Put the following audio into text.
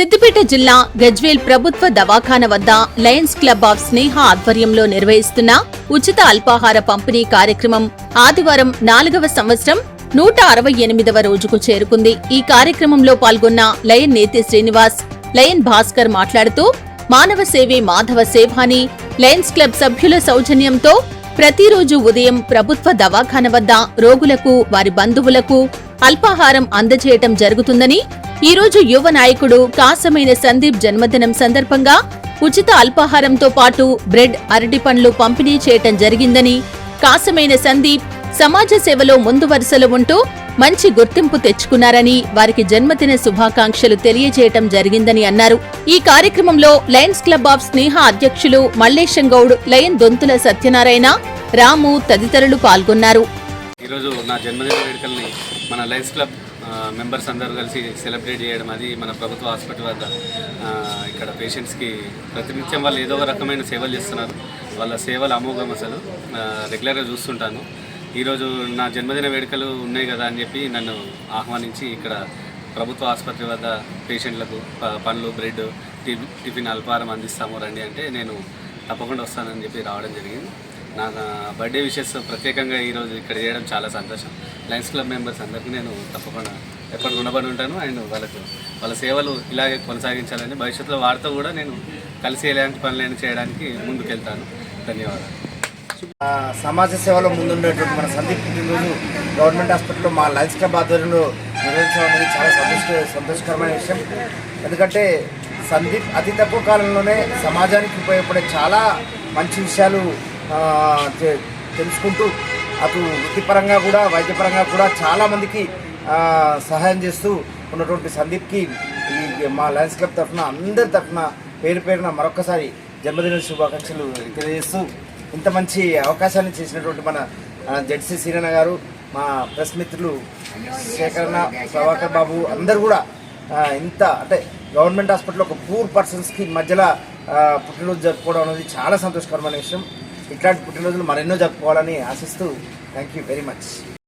సిద్దిపేట జిల్లా గజ్వేల్ ప్రభుత్వ దవాఖాన వద్ద లయన్స్ క్లబ్ ఆఫ్ స్నేహ ఆధ్వర్యంలో నిర్వహిస్తున్న ఉచిత అల్పాహార పంపిణీ కార్యక్రమం ఆదివారం నాలుగవ సంవత్సరం నూట అరవై ఎనిమిదవ రోజుకు చేరుకుంది. ఈ కార్యక్రమంలో పాల్గొన్న లయన్ నేతి శ్రీనివాస్ లయన్ భాస్కర్ మాట్లాడుతూ మానవ సేవే మాధవ సేవాని లయన్స్ క్లబ్ సభ్యుల సౌజన్యంతో ప్రతిరోజు ఉదయం ప్రభుత్వ దవాఖాన వద్ద రోగులకు వారి బంధువులకు అల్పాహారం అందజేయటం జరుగుతుందని ఈ రోజు యువ నాయకుడు కాసమైన సందీప్ జన్మదినం సందర్భంగా ఉచిత అల్పాహారంతో పాటు బ్రెడ్ అరటి పండ్లు పంపిణీ చేయటం జరిగిందని కాసమైన సందీప్ సమాజ సేవలో ముందు వరుసలో ఉంటూ మంచి గుర్తింపు తెచ్చుకున్నారని వారికి జన్మదిన శుభాకాంక్షలు తెలియజేయటం జరిగిందని అన్నారు. ఈ కార్యక్రమంలో లయన్స్ క్లబ్ ఆఫ్ స్నేహ అధ్యక్షులు మల్లేశం గౌడ్ లయన్ దొంతుల సత్యనారాయణ రాము తదితరులు పాల్గొన్నారు. ఈరోజు నా జన్మదిన వేడుకల్ని మన లయన్స్ క్లబ్ మెంబర్స్ అందరూ కలిసి సెలబ్రేట్ చేయడం అది మన ప్రభుత్వ హాస్పిటల్ వద్ద ఇక్కడ పేషెంట్స్కి ప్రతినిత్యం వాళ్ళు ఏదో ఒక రకమైన సేవలు చేస్తున్నారు. వాళ్ళ సేవలు అమోఘం అసలు రెగ్యులర్గా చూస్తుంటాను. ఈరోజు నా జన్మదిన వేడుకలు ఉన్నాయి కదా అని చెప్పి నన్ను ఆహ్వానించి ఇక్కడ ప్రభుత్వ ఆసుపత్రి వద్ద పేషెంట్లకు పండ్లు బ్రెడ్ టిఫిన్ అల్పారం అందిస్తాము రండి అంటే నేను తప్పకుండా వస్తానని చెప్పి రావడం జరిగింది. నా నా బర్త్డే విషెస్ ప్రత్యేకంగా ఈరోజు ఇక్కడ చేయడం చాలా సంతోషం. లయన్స్ క్లబ్ మెంబర్స్ అందరికీ నేను తప్పకుండా ఎప్పటి రుణపడి ఉంటాను. అండ్ వాళ్ళకు వాళ్ళ సేవలు ఇలాగే కొనసాగించాలని భవిష్యత్తులో వారితో కూడా నేను కలిసి ఎలాంటి పనులైనా చేయడానికి ముందుకెళ్తాను. ధన్యవాదాలు. సమాజ సేవలో ముందుండేటువంటి మన సందీప్ పుట్టినరోజు గవర్నమెంట్ హాస్పిటల్లో మా లైన్స్ క్లబ్ ఆధ్వర్యంలో నిర్వహించడం అనేది చాలా సంతోష సంతోషకరమైన విషయం. ఎందుకంటే సందీప్ అతి తక్కువ కాలంలోనే సమాజానికి ఉపయోగపడే చాలా మంచి విషయాలు తెలుసుకుంటూ అటు వృత్తిపరంగా కూడా వైద్యపరంగా కూడా చాలామందికి సహాయం చేస్తూ ఉన్నటువంటి సందీప్కి ఈ మా లయన్స్ క్లబ్ తరఫున అందరి తరఫున పేరు పేరున మరొకసారి జన్మదిన శుభాకాంక్షలు తెలియజేస్తూ ఇంత మంచి అవకాశాన్ని చేసినటువంటి మన ఆ, జడ్సీ సీరణ గారు మా ప్రెస్ మిత్రులు శేఖరణ ప్రభాకర్ బాబు అందరు కూడా ఇంత అంటే గవర్నమెంట్ హాస్పిటల్ ఒక పూర్ పర్సన్స్కి మధ్యలో పుట్టినరోజు జరుపుకోవడం అనేది చాలా సంతోషకరమైన విషయం. ఇట్లాంటి పుట్టినరోజులు మరెన్నో జరుపుకోవాలని ఆశిస్తూ థ్యాంక్ యూ వెరీ మచ్